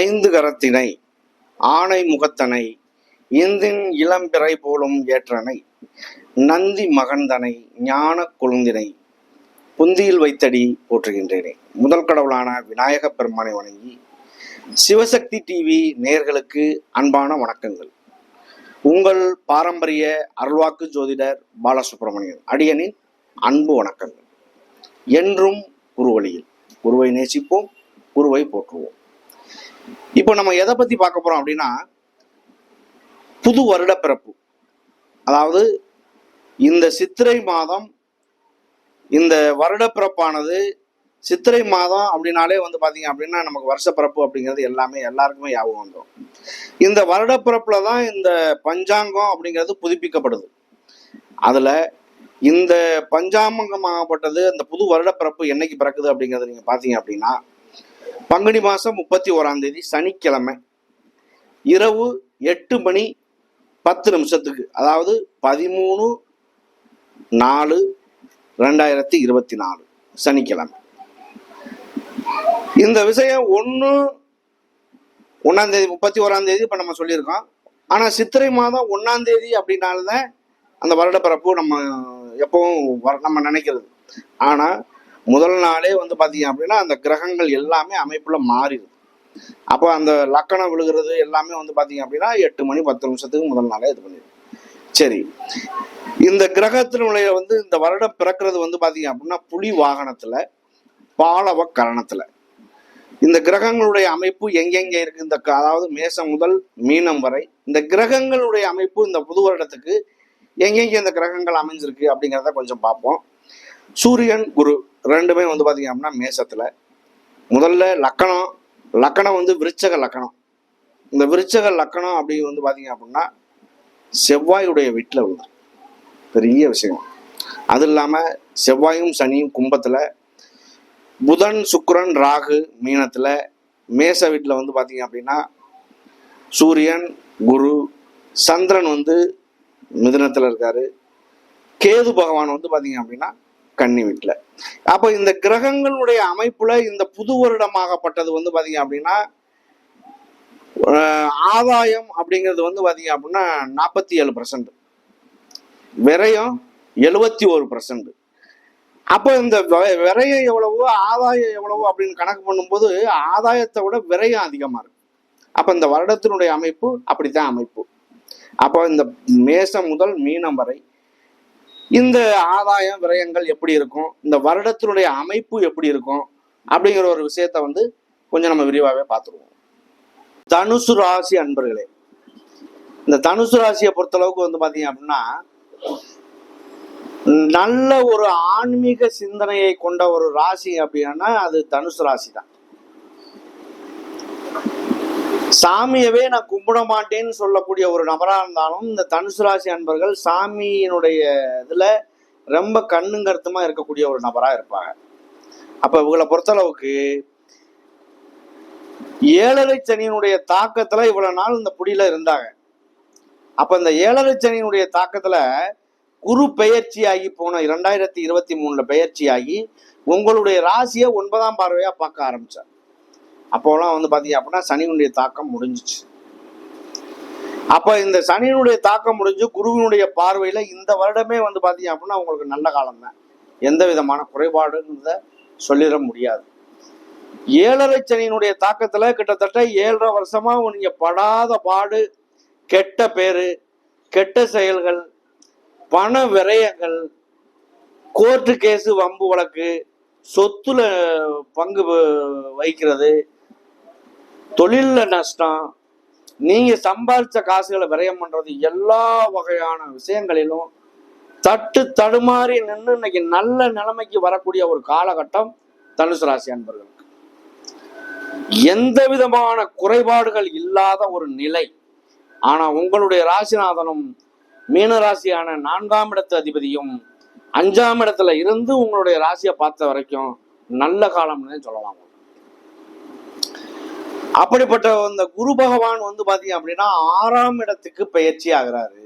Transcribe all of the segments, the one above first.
ஐந்து கரத்தினை ஆணை முகத்தனை இந்தின் இளம்பிறை போலும் ஏற்றனை நந்தி மகந்தனை ஞான கொழுந்தினை புந்தியில் வைத்தடி போற்றுகின்றேனே. முதல் கடவுளான விநாயக பெருமானை வணங்கி சிவசக்தி டிவி நேர்களுக்கு அன்பான வணக்கங்கள். உங்கள் பாரம்பரிய அருள்வாக்கு ஜோதிடர் பாலசுப்ரமணியன் அடியனின் அன்பு வணக்கங்கள். என்றும் குருவழியில் குருவை நேசிப்போம் குருவை போற்றுவோம். இப்போ நம்ம எதை பத்தி பார்க்க போறோம் அப்படின்னா புது வருட பிறப்பு அதாவது இந்த சித்திரை மாதம் இந்த வருட பிறப்பானது சித்திரை மாதம் அப்படின்னாலே வந்து பாத்தீங்க அப்படின்னா நமக்கு வருஷ பிறப்பு அப்படிங்கிறது எல்லாமே எல்லாருக்குமே ஞாபகம் வந்துடும் இந்த வருடப்பிறப்புல தான் இந்த பஞ்சாங்கம் அப்படிங்கிறது புதுப்பிக்கப்படுது. அதுல இந்த பஞ்சாங்கமாகப்பட்டது அந்த புது வருடப்பிறப்பு என்னைக்கு பிறக்குது அப்படிங்கறத நீங்க பாத்தீங்க அப்படின்னா பங்குனி மாதம் முப்பத்தி ஓராம் தேதி சனிக்கிழமை. இரவு எட்டு மணி பத்து நிமிஷத்துக்கு அதாவது பதிமூணு நாலு ரெண்டாயிரத்தி இருபத்தி நாலு சனிக்கிழமை. இந்த விஷயம் ஒன்று ஒன்றாம் தேதி முப்பத்தி ஓராம் தேதி இப்போ நம்ம சொல்லியிருக்கோம். ஆனால் சித்திரை மாதம் ஒன்றாம் தேதி அப்படின்னால்தான் அந்த வருடப்பிறப்பு நம்ம எப்பவும் வர- நம்ம நினைக்கிறது. ஆனால் முதல் நாளே வந்து பார்த்தீங்க அப்படின்னா அந்த கிரகங்கள் எல்லாமே அமைப்பில் மாறிடுது அப்போ அந்த லக்கணம் விழுகிறது எல்லாமே வந்து பார்த்தீங்க அப்படின்னா எட்டு மணி பத்து நிமிஷத்துக்கு முதல் நாளே இது பண்ணிடுது சரி. இந்த கிரகத்தினுடைய வந்து இந்த வருடம் பிறக்கிறது வந்து பார்த்தீங்க அப்படின்னா புலி வாகனத்தில் பாலவ கரணத்தில். இந்த கிரகங்களுடைய அமைப்பு எங்கெங்கே இருக்கு? இந்த க- அதாவது மேசம் முதல் மீனம் வரை இந்த கிரகங்களுடைய அமைப்பு இந்த புது வருடத்துக்கு எங்கெங்கே இந்த கிரகங்கள் அமைஞ்சிருக்கு அப்படிங்கிறத கொஞ்சம் பார்ப்போம். சூரியன் குரு ரெண்டுமே வந்து பார்த்தீங்க அப்படின்னா மேசத்தில். முதல்ல லக்கணம் லக்கணம் வந்து விருச்சக லக்கணம். இந்த விருச்சக லக்கணம் அப்படி வந்து பார்த்தீங்க அப்படின்னா செவ்வாயுடைய வீட்டில் விழுது பெரிய விஷயம். அது இல்லாமல் செவ்வாயும் சனியும் கும்பத்தில் புதன் சுக்கரன் ராகு மீனத்தில் மேச வீட்டில் வந்து பார்த்தீங்க அப்படின்னா சூரியன் குரு சந்திரன் வந்து மிதனத்தில் இருக்காரு. கேது பகவான் வந்து பார்த்தீங்க அப்படின்னா கன்னி வீட்டில். அப்போ இந்த கிரகங்களுடைய அமைப்புல இந்த புது வருடமாகப்பட்டது வந்து பார்த்தீங்க அப்படின்னா ஆதாயம் அப்படிங்கிறது வந்து பார்த்தீங்க அப்படின்னா நாற்பத்தி ஏழு பர்சன்ட் விரயம் எழுபத்தி ஒரு பர்சன்ட் அப்போ இந்த விரையம் விரயம் எவ்வளவோ ஆதாயம் எவ்வளவோ அப்படின்னு கணக்கு பண்ணும்போது ஆதாயத்தை விட விரயம் அதிகமாக இருக்கு. அப்போ இந்த வருடத்தினுடைய அமைப்பு அப்படித்தான் அமைப்பு. அப்போ இந்த மேசம் முதல் மீனம் வரை இந்த ஆதாயம் விரயங்கள் எப்படி இருக்கும்? இந்த வருடத்தினுடைய அமைப்பு எப்படி இருக்கும்? அப்படிங்கிற ஒரு விஷயத்த வந்து கொஞ்சம் நம்ம விரிவாகவே பார்த்துருவோம். தனுசு ராசி அன்பர்களே இந்த தனுசு ராசியை பொறுத்தளவுக்கு வந்து பார்த்தீங்க அப்படின்னா நல்ல ஒரு ஆன்மீக சிந்தனையை கொண்ட ஒரு ராசி அப்படின்னா அது தனுசு ராசி தான் சாமியவே நான் கும்பிட மாட்டேன்னு சொல்லக்கூடிய ஒரு நபராக இருந்தாலும் இந்த தனுசு ராசி அன்பர்கள் சாமியினுடைய இதுல ரொம்ப கண்ணுங்கருத்தமா இருக்கக்கூடிய ஒரு நபரா இருப்பாங்க. அப்ப இவங்களை பொறுத்தளவுக்கு ஏழரை சனியினுடைய தாக்கத்துல இவ்வளவு நாள் இந்த புடியில இருந்தாங்க. அப்ப இந்த ஏழரை சனியினுடைய தாக்கத்துல குரு பெயர்ச்சியாகி போன இரண்டாயிரத்தி இருபத்தி மூணுல பெயர்ச்சியாகி உங்களுடைய ராசியை ஒன்பதாம் பார்வையா பார்க்க ஆரம்பிச்சார். அப்போலாம் வந்து பார்த்தீங்க அப்படின்னா சனியினுடைய தாக்கம் முடிஞ்சிச்சு. அப்போ இந்த சனியினுடைய தாக்கம் முடிஞ்சு குருவினுடைய பார்வையில் இந்த வருடமே வந்து பார்த்தீங்க அப்படின்னா உங்களுக்கு நல்ல காலம் தான் எந்த விதமான குறைபாடுங்கிறத சொல்லிட முடியாது. ஏழரை சனியினுடைய தாக்கத்தில் கிட்டத்தட்ட ஏழரை வருஷமாக நீங்கள் படாத பாடு கெட்ட பேர் கெட்ட செயல்கள் பண விரயங்கள் கோர்ட்டு கேஸு வம்பு வழக்கு சொத்துல பங்கு வகிக்கிறது தொழிலில் நஷ்டம் நீங்க சம்பாதிச்ச காசுகளை விரயம் பண்றது எல்லா வகையான விஷயங்களிலும் தட்டு தடுமாறி நின்று இன்னைக்கு நல்ல நிலைமைக்கு வரக்கூடிய ஒரு காலகட்டம் தனுசு ராசி அன்பர்களுக்கு. எந்த விதமான குறைபாடுகள் இல்லாத ஒரு நிலை. ஆனா உங்களுடைய ராசிநாதனும் மீன ராசியான நான்காம் இடத்து அதிபதியும் அஞ்சாம் இடத்துல இருந்து உங்களுடைய ராசியை பார்த்த வரைக்கும் நல்ல காலம்னு சொல்லலாம். அப்படிப்பட்ட அந்த குரு பகவான் வந்து பாத்தீங்க அப்படின்னா ஆறாம் இடத்துக்கு பெயர்ச்சி ஆகிறாரு.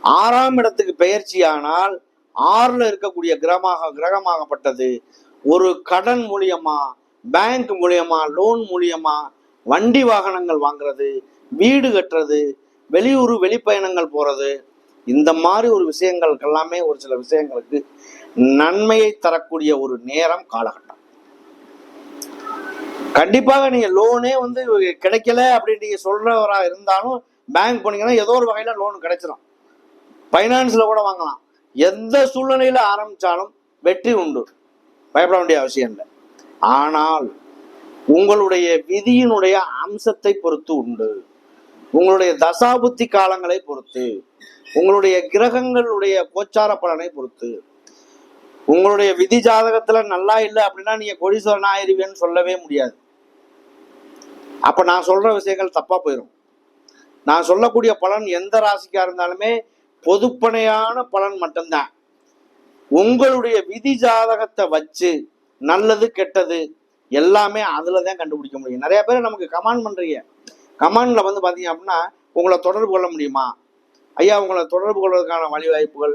ஆறாம் இடத்துக்கு பெயர்ச்சி ஆனால் ஆறுல இருக்கக்கூடிய கிரகமாக கிரகமாகப்பட்டது. ஒரு கடன் மூலியமா பேங்க் மூலியமா லோன் மூலியமா வண்டி வாகனங்கள் வாங்குறது வீடு கட்டுறது வெளியூர் வெளிப்பயணங்கள் போறது. இந்த மாதிரி ஒரு விஷயங்களுக்கு எல்லாமே ஒரு சில விஷயங்களுக்கு நன்மையை தரக்கூடிய ஒரு நேரம் காலகட்டம். கண்டிப்பாக நீங்க லோனே வந்து கிடைக்கல அப்படின்னு நீங்க சொல்றவரா இருந்தாலும் பேங்க் போனீங்கன்னா ஏதோ ஒரு வகையில லோன் கிடைச்சிடும் ஃபைனான்ஸில் கூட வாங்கலாம். எந்த சூழ்நிலையில ஆரம்பிச்சாலும் வெற்றி உண்டு. பயப்பட வேண்டிய அவசியம் இல்லை. ஆனால் உங்களுடைய விதியினுடைய அம்சத்தை பொறுத்து உண்டு. உங்களுடைய தசாபுத்தி காலங்களை பொறுத்து உங்களுடைய கிரகங்களுடைய கோச்சார பலனை பொறுத்து உங்களுடைய விதி ஜாதகத்துல நல்லா இல்லை அப்படின்னா நீங்க கோடீஸ்வரன் ஆயிருவேன்னு சொல்லவே முடியாது. அப்ப நான் சொல்ற விஷயங்கள் தப்பா போயிடும் நான் சொல்லக்கூடிய பலன் எந்த ராசிக்கா இருந்தாலுமே பொதுப்பனையான பலன் மட்டும்தான். உங்களுடைய விதி ஜாதகத்தை வச்சு நல்லது கெட்டது எல்லாமே அதுல தான் கண்டுபிடிக்க முடியும். நிறைய பேர் நமக்கு கமெண்ட் பண்றீங்க. கமெண்ட்ல வந்து பாத்தீங்க அப்படின்னா உங்களை தொடர்பு கொள்ள முடியுமா? ஐயா உங்களை தொடர்பு கொள்வதற்கான வழிவாய்ப்புகள்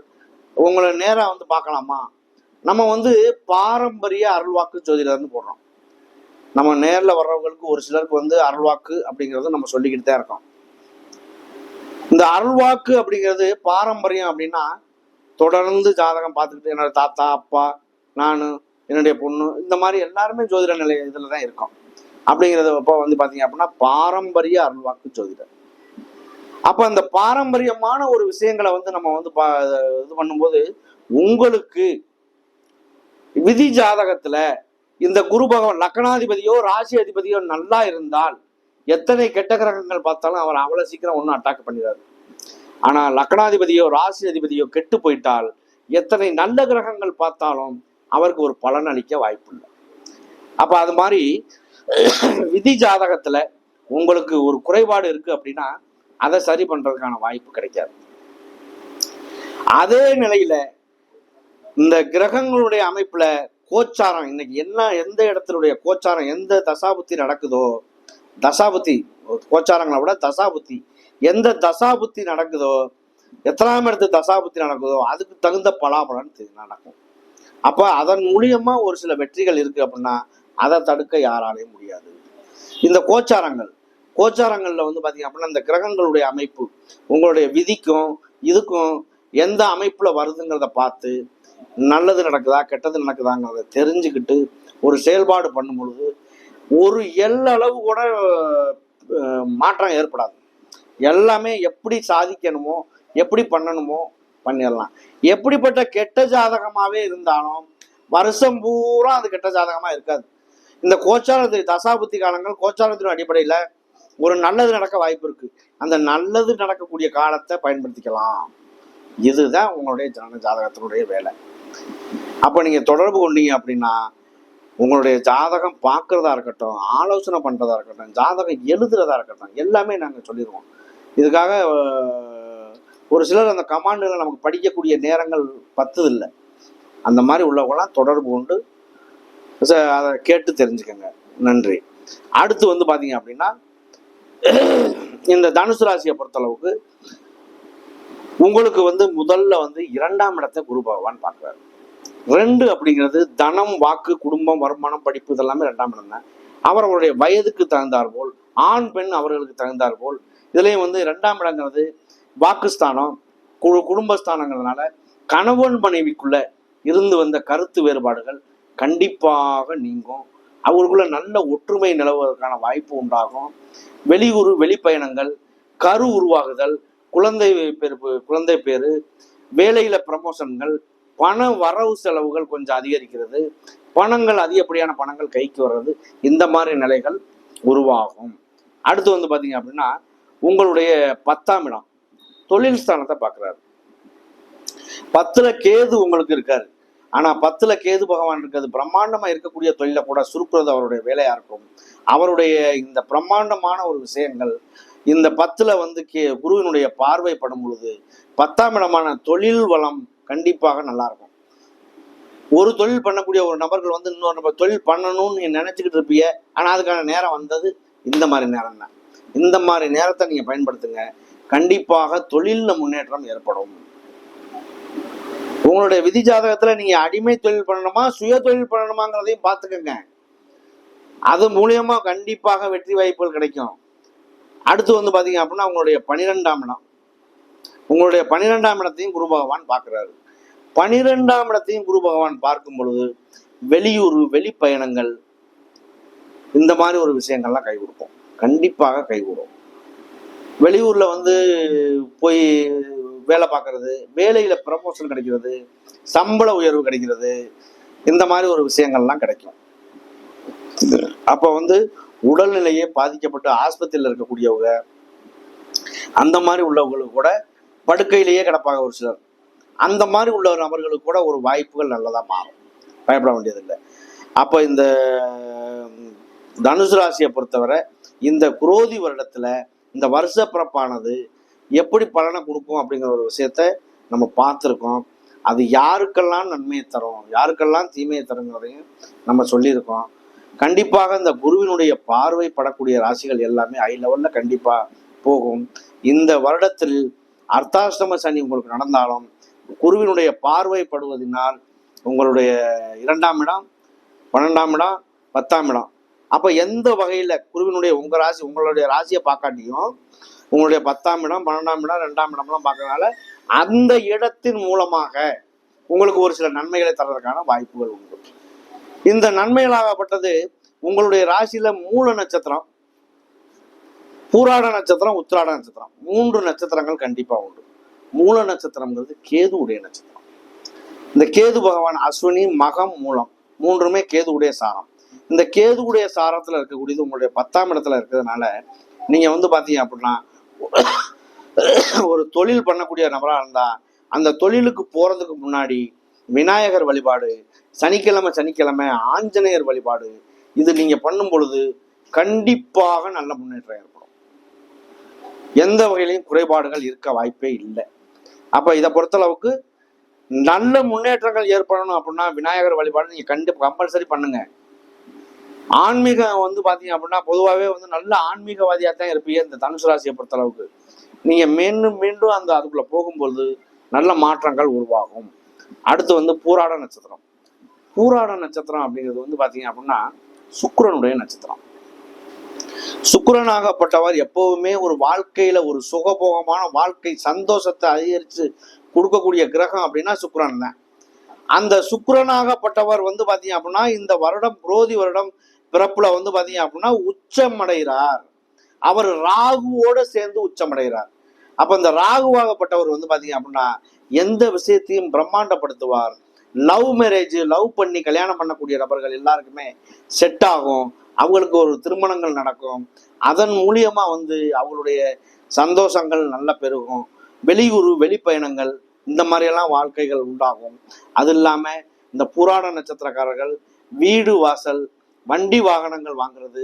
உங்களை நேரா வந்து பார்க்கலாமா? நம்ம வந்து பாரம்பரிய அருள்வாக்கு ஜோதிடர்னு போடுறோம். நம்ம நேரில் வர்றவங்களுக்கு ஒரு சிலருக்கு வந்து அருள்வாக்கு அப்படிங்கிறத நம்ம சொல்லிக்கிட்டு தான் இருக்கோம். இந்த அருள்வாக்கு அப்படிங்கிறது பாரம்பரியம் அப்படின்னா தொடர்ந்து ஜாதகம் பார்த்துக்கிட்டு என்னோட தாத்தா அப்பா நான் என்னுடைய பொண்ணு இந்த மாதிரி எல்லாருமே ஜோதிட நிலை இதில் தான் இருக்கோம். அப்படிங்கிறத அப்போ வந்து பார்த்தீங்க அப்படின்னா பாரம்பரிய அருள்வாக்கு ஜோதிடர் அப்போ அந்த பாரம்பரியமான ஒரு விஷயங்களை வந்து நம்ம வந்து பா இது பண்ணும்போது உங்களுக்கு விதி ஜாதகத்தில் இந்த குரு பகவான் லக்கணாதிபதியோ ராசி அதிபதியோ நல்லா இருந்தால் எத்தனை கெட்ட கிரகங்கள் பார்த்தாலும் அவர் அவ்வளவு சீக்கிரம் ஒன்றும் அட்டாக் பண்ணிடாது. ஆனால் லக்கணாதிபதியோ ராசி அதிபதியோ கெட்டு போயிட்டால் எத்தனை நல்ல கிரகங்கள் பார்த்தாலும் அவருக்கு ஒரு பலன் அளிக்க வாய்ப்பு இல்லை அப்ப அது மாதிரி விதி ஜாதகத்துல உங்களுக்கு ஒரு குறைபாடு இருக்கு அப்படின்னா அதை சரி பண்றதுக்கான வாய்ப்பு கிடைக்காது. அதே நிலையில இந்த கிரகங்களுடைய அமைப்புல கோச்சாரம் இன்னைக்கு என்ன எந்த இடத்தினுடைய கோச்சாரம் எந்த தசாபுத்தி நடக்குதோ தசாபுத்தி கோச்சாரங்களை விட தசாபுத்தி எந்த தசாபுத்தி நடக்குதோ எத்தனாம் இடத்து தசாபுத்தி நடக்குதோ அதுக்கு தகுந்த பலாபலன் நடக்கும். அப்போ அதன் மூலியமா ஒரு சில வெற்றிகள் இருக்கு அப்படின்னா அதை தடுக்க யாராலையும் முடியாது. இந்த கோச்சாரங்கள் கோச்சாரங்களில் வந்து பார்த்தீங்க அப்படின்னா இந்த கிரகங்களுடைய அமைப்பு உங்களுடைய விதிக்கும் இதுக்கும் எந்த அமைப்புல வருதுங்கிறத பார்த்து நல்லது நடக்குதா கெட்டது நடக்குதாங்கிறத தெரிஞ்சுக்கிட்டு ஒரு செயல்பாடு பண்ணும் பொழுது ஒரு எல்லளவு கூட மாற்றம் ஏற்படாது. எல்லாமே எப்படி சாதிக்கணுமோ எப்படி பண்ணணுமோ பண்ணிடலாம். எப்படிப்பட்ட கெட்ட ஜாதகமாகவே இருந்தாலும் வருஷம் பூரா அது கெட்ட ஜாதகமாக இருக்காது. இந்த கோச்சாரத்து தசாபுத்தி காலங்கள் கோச்சாரத்தின் அடிப்படையில் ஒரு நல்லது நடக்க வாய்ப்பு இருக்குது அந்த நல்லது நடக்கக்கூடிய காலத்தை பயன்படுத்திக்கலாம். இதுதான் உங்களுடைய ஜன ஜாதகத்தினுடைய வேலை. அப்போ நீங்கள் தொடர்பு கொண்டீங்க அப்படின்னா உங்களுடைய ஜாதகம் பார்க்குறதா இருக்கட்டும் ஆலோசனை பண்ணுறதா இருக்கட்டும் ஜாதகம் எழுதுறதா இருக்கட்டும் எல்லாமே நாங்கள் சொல்லிடுவோம் இதுக்காக ஒரு சிலர் அந்த கமாண்டுகளை நமக்கு படிக்கக்கூடிய நேரங்கள் பத்துது இல்லை அந்த மாதிரி உள்ளவங்களாம் தொடர்பு கொண்டு ச- அதை கேட்டு தெரிஞ்சுக்கோங்க. நன்றி. அடுத்து வந்து பார்த்தீங்க அப்படின்னா இந்த தனுசு ராசியை பொறுத்தளவுக்கு உங்களுக்கு வந்து முதல்ல வந்து இரண்டாம் இடத்தை குரு பகவான் பார்க்குறாரு. ரெண்டு அப்படிங்கிறது தனம் வாக்கு குடும்பம் வருமானம் படிப்பு இதெல்லாமே ரெண்டாம் இடம் தான். அவர்களுடைய வயதுக்கு தகுந்தார் போல் ஆண் பெண் அவர்களுக்கு தகுந்தார் போல் இதுலேயும் வந்து ரெண்டாம் இடங்கிறது வாக்குஸ்தானம் கு குடும்பஸ்தானங்கிறதுனால கணவன் மனைவிக்குள்ள இருந்து வந்த கருத்து வேறுபாடுகள் கண்டிப்பாக நீங்கும். அவருக்குள்ள நல்ல ஒற்றுமை நிலவுவதற்கான வாய்ப்பு உண்டாகும். வெளியூர் வெளிப்பயணங்கள் கரு உருவாகுதல் குழந்தை பேர் குழந்தை பேரு வேலையில ப்ரமோஷன்கள் பண வரவு செலவுகள் கொஞ்சம் அதிகரிக்கிறது பணங்கள் அதிகப்படியான பணங்கள் கைக்கு வர்றது இந்த மாதிரி நிலைகள் உருவாகும். அடுத்து வந்து பாத்தீங்க அப்படின்னா உங்களுடைய பத்தாம் இடம் தொழில் ஸ்தானத்தை பார்க்குறாரு பத்துல கேது உங்களுக்கு இருக்காரு. ஆனா பத்துல கேது பகவான் இருக்கிறது பிரம்மாண்டமா இருக்கக்கூடிய தொழில கூட சுருக்குறது அவருடைய வேலையா இருக்கும். அவருடைய இந்த பிரம்மாண்டமான ஒரு விஷயங்கள் இந்த பத்துல வந்து கே குருவினுடைய பார்வை படும் பொழுது பத்தாம் இடமான தொழில் வளம் கண்டிப்பாக நல்லா இருக்கும் ஒரு தொழில் பண்ணக்கூடிய ஒரு நபர்கள் வந்து இன்னொரு நபர் தொழில் பண்ணணும்னு நினச்சிக்கிட்டு நினைச்சுக்கிட்டு இருப்பீங்க ஆனா அதுக்கான நேரம் வந்தது இந்த மாதிரி நேரம் தான் இந்த மாதிரி நேரத்தை நீங்க பயன்படுத்துங்க. கண்டிப்பாக தொழிலில் முன்னேற்றம் ஏற்படும். உங்களுடைய விதி ஜாதகத்துல நீங்க அடிமை தொழில் பண்ணணுமா சுய தொழில் பண்ணணுமாங்கிறதையும் பார்த்துக்கங்க. அது மூலியமா கண்டிப்பாக வெற்றி வாய்ப்புகள் கிடைக்கும். அடுத்து வந்து பார்த்தீங்க அப்படின்னா உங்களுடைய பனிரெண்டாம் இடம். உங்களுடைய பனிரெண்டாம் இடத்தையும் குரு பகவான் பார்க்கிறாரு. பனிரெண்டாம் இடத்தையும் குரு பகவான் பார்க்கும் பொழுது வெளியூர் வெளிப்பயணங்கள் இந்த மாதிரி ஒரு விஷயங்கள்லாம் கை கொடுக்கும் கண்டிப்பாக கை கொடுக்கும் வெளியூர்ல வந்து போய் வேலை பார்க்கறது வேலையில ப்ரமோஷன் கிடைக்கிறது சம்பள உயர்வு கிடைக்கிறது இந்த மாதிரி ஒரு விஷயங்கள்லாம் கிடைக்கும். அப்போ வந்து உடல்நிலையே பாதிக்கப்பட்டு ஆஸ்பத்திரியில் இருக்கக்கூடியவங்க அந்த மாதிரி உள்ளவங்களுக்கு கூட படுக்கையிலேயே கிடப்பாங்க ஒரு சிலர். அந்த மாதிரி உள்ள நபர்களுக்கு கூட ஒரு வாய்ப்புகள் நல்லதாக மாறும். பயப்பட வேண்டியதில்லை. அப்போ இந்த தனுசு ராசியை பொறுத்தவரை இந்த குரோதி வருடத்தில் இந்த வருஷ பிறப்பானது எப்படி பலனை கொடுக்கும் அப்படிங்கிற ஒரு விஷயத்த நம்ம பார்த்துருக்கோம். அது யாருக்கெல்லாம் நன்மையை தரும் யாருக்கெல்லாம் தீமையை தருங்கிறதையும் நம்ம சொல்லியிருக்கோம். கண்டிப்பாக இந்த குருவினுடைய பார்வை படக்கூடிய ராசிகள் எல்லாமே ஹை லெவலில் கண்டிப்பாக போகும். இந்த வருடத்தில் அர்த்தாஷ்டம சனி உங்களுக்கு நடந்தாலும் குருவினுடைய பார்வை படுவதனால் உங்களுடைய இரண்டாம் இடம் பன்னெண்டாம் இடம் பத்தாம் இடம். அப்போ எந்த வகையில் குருவினுடைய உங்கள் ராசி உங்களுடைய ராசியை பார்க்காட்டியும் உங்களுடைய பத்தாம் இடம் பன்னெண்டாம் இடம் ரெண்டாம் இடம்லாம் பார்க்கறதுனால அந்த இடத்தின் மூலமாக உங்களுக்கு ஒரு சில நன்மைகளை தர்றதுக்கான வாய்ப்புகள் உண்டு. இந்த நன்மைகளாகப்பட்டது உங்களுடைய ராசியில மூல நட்சத்திரம் பூராட நட்சத்திரம் உத்திராட நட்சத்திரம். மூன்று நட்சத்திரங்கள் கண்டிப்பா உண்டு. மூல நட்சத்திரம்ங்கிறது கேது உடைய நட்சத்திரம். இந்த கேது பகவான் அஸ்வினி மகம் மூலம். மூன்றுமே கேது உடைய சாரம். இந்த கேது உடைய சாரத்துல இருக்கக்கூடியது உங்களுடைய பத்தாம் இடத்துல இருக்கிறதுனால நீங்க வந்து பாத்தீங்க அப்படின்னா ஒரு தொழில் பண்ணக்கூடிய நபரா இருந்தா அந்த தொழிலுக்கு போறதுக்கு முன்னாடி விநாயகர் வழிபாடு சனிக்கிழமை சனிக்கிழமை ஆஞ்சநேயர் வழிபாடு இது நீங்க பண்ணும் பொழுது கண்டிப்பாக நல்ல முன்னேற்றம் ஏற்படும். எந்த வகையிலையும் குறைபாடுகள் இருக்க வாய்ப்பே இல்லை. அப்ப இதை பொறுத்தளவுக்கு நல்ல முன்னேற்றங்கள் ஏற்படணும் அப்படின்னா விநாயகர் வழிபாடு நீங்க கண்டு கம்பல்சரி பண்ணுங்க. ஆன்மீகம் வந்து பாத்தீங்க அப்படின்னா பொதுவாகவே வந்து நல்ல ஆன்மீகவாதியாக தான் இருப்பீங்க இந்த தனுசு ராசியை பொறுத்தளவுக்கு. நீங்க மீண்டும் மீண்டும் அந்த அதுக்குள்ள போகும்போது நல்ல மாற்றங்கள் உருவாகும். அடுத்து வந்து பூராட நட்சத்திரம். பூராட நட்சத்திரம் அப்படிங்கிறது வந்து பாத்தீங்க அப்படின்னா சுக்கரனுடைய நட்சத்திரம். சுக்கரனாகப்பட்டவர் எப்பவுமே ஒரு வாழ்க்கையில ஒரு சுகபோகமான வாழ்க்கை சந்தோஷத்தை அதிகரித்து கொடுக்கக்கூடிய கிரகம் அப்படின்னா சுக்கரன் தான். அந்த சுக்கரனாகப்பட்டவர் வந்து பாத்தீங்க அப்படின்னா இந்த வருடம் புரோதி வருடம் பிறப்புல வந்து பாத்தீங்க அப்படின்னா உச்சமடைகிறார். அவர் ராகுவோட சேர்ந்து உச்சமடைகிறார். அப்ப இந்த ராகுவாகப்பட்டவர் வந்து பாத்தீங்க அப்படின்னா எந்த விஷயத்தையும் பிரம்மாண்டப்படுத்துவார். லவ் மேரேஜ் லவ் பண்ணி கல்யாணம் பண்ணக்கூடிய நபர்கள் எல்லாருக்குமே செட் ஆகும். அவங்களுக்கு ஒரு திருமணங்கள் நடக்கும். அதன் மூலியமா வந்து அவங்களுடைய சந்தோஷங்கள் நல்லா பெருகும். வெளியூர் வெளிப்பயணங்கள் இந்த மாதிரியெல்லாம் வாழ்க்கைகள் உண்டாகும். அது இல்லாம இந்த புராண நட்சத்திரக்காரர்கள் வீடு வாசல் வண்டி வாகனங்கள் வாங்குறது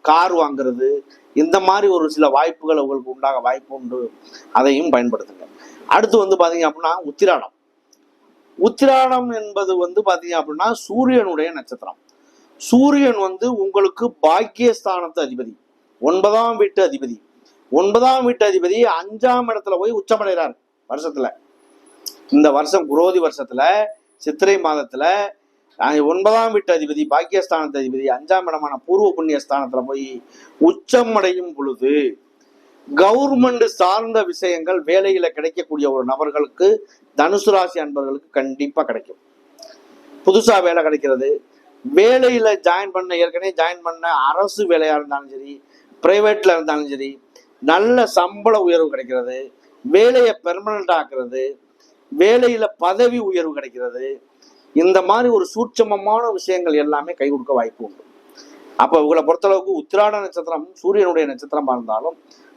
கார் வாங்குறது இந்த மாதிரி ஒரு சில வாய்ப்புகள் உங்களுக்கு உண்டாக வாய்ப்பு உண்டு. அதையும் பயன்படுத்துங்க. அடுத்து வந்து பாத்தீங்க அப்படின்னா உத்திராடம். உத்திராடம் என்பது வந்து பாத்தீங்க அப்படின்னா சூரியனுடைய நட்சத்திரம். சூரியன் வந்து உங்களுக்கு பாக்கியஸ்தானத்து அதிபதி. ஒன்பதாம் வீட்டு அதிபதி. ஒன்பதாம் வீட்டு அதிபதி அஞ்சாம் இடத்துல போய் உச்சமடைகிறார் வருஷத்துல. இந்த வருஷம் குரோதி வருஷத்துல சித்திரை மாதத்துல ஒன்பதாம் வீட்டு அதிபதி பாக்கியஸ்தானத்து அதிபதி அஞ்சாம் இடமான பூர்வ புண்ணிய ஸ்தானத்துல போய் உச்சம் அடையும் பொழுது கவர்மெண்ட் சார்ந்த விஷயங்கள் வேலையில கிடைக்கக்கூடிய ஒரு நபர்களுக்கு தனுசு ராசி அன்பர்களுக்கு கண்டிப்பா கிடைக்கும். புதுசா வேலை கிடைக்கிறது. வேலையில ஜாயின் பண்ண ஏற்கனவே ஜாயின் பண்ண அரசு வேலையா இருந்தாலும் சரி பிரைவேட்ல இருந்தாலும் சரி நல்ல சம்பள உயர்வு கிடைக்கிறது. வேலையை பெர்மனண்ட் ஆக்குறது. வேலையில பதவி உயர்வு கிடைக்கிறது. இந்த மாதிரி ஒரு சூட்சமமான விஷயங்கள் எல்லாமே கை கொடுக்க வாய்ப்பு உண்டு. அப்போ இவங்களை பொறுத்தளவுக்கு உத்திராட நட்சத்திரம் சூரியனுடைய நட்சத்திரமா இருந்தாலும்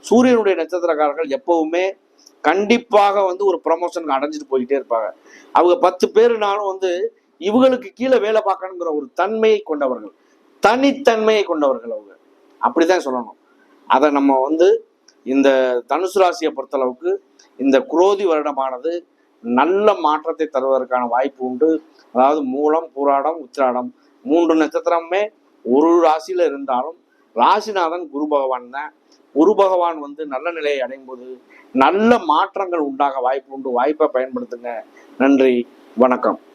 சூரியனுடைய நட்சத்திரக்காரர்கள் எப்பவுமே கண்டிப்பாக வந்து ஒரு ப்ரமோஷனுக்கு அடைஞ்சிட்டு போயிட்டே இருப்பாங்க. அவங்க பத்து பேருனாலும் வந்து இவங்களுக்கு கீழே வேலை பார்க்கணுங்கிற ஒரு தன்மையை கொண்டவர்கள் தனித்தன்மையை கொண்டவர்கள் அவங்க. அப்படிதான் சொல்லணும். அதை நம்ம வந்து இந்த தனுசு ராசியை பொறுத்தளவுக்கு இந்த குரோதி வருடமானது நல்ல மாற்றத்தை தருவதற்கான வாய்ப்பு உண்டு. அதாவது மூலம் பூராடம் உத்திராடம் மூன்று நட்சத்திரமே ஒரு ராசியில இருந்தாலும் ராசிநாதன் குரு பகவான் தான். குரு பகவான் வந்து நல்ல நிலையை அடையும் போது நல்ல மாற்றங்கள் உண்டாக வாய்ப்பு உண்டு. வாய்ப்பை பயன்படுத்துங்க. நன்றி. வணக்கம்.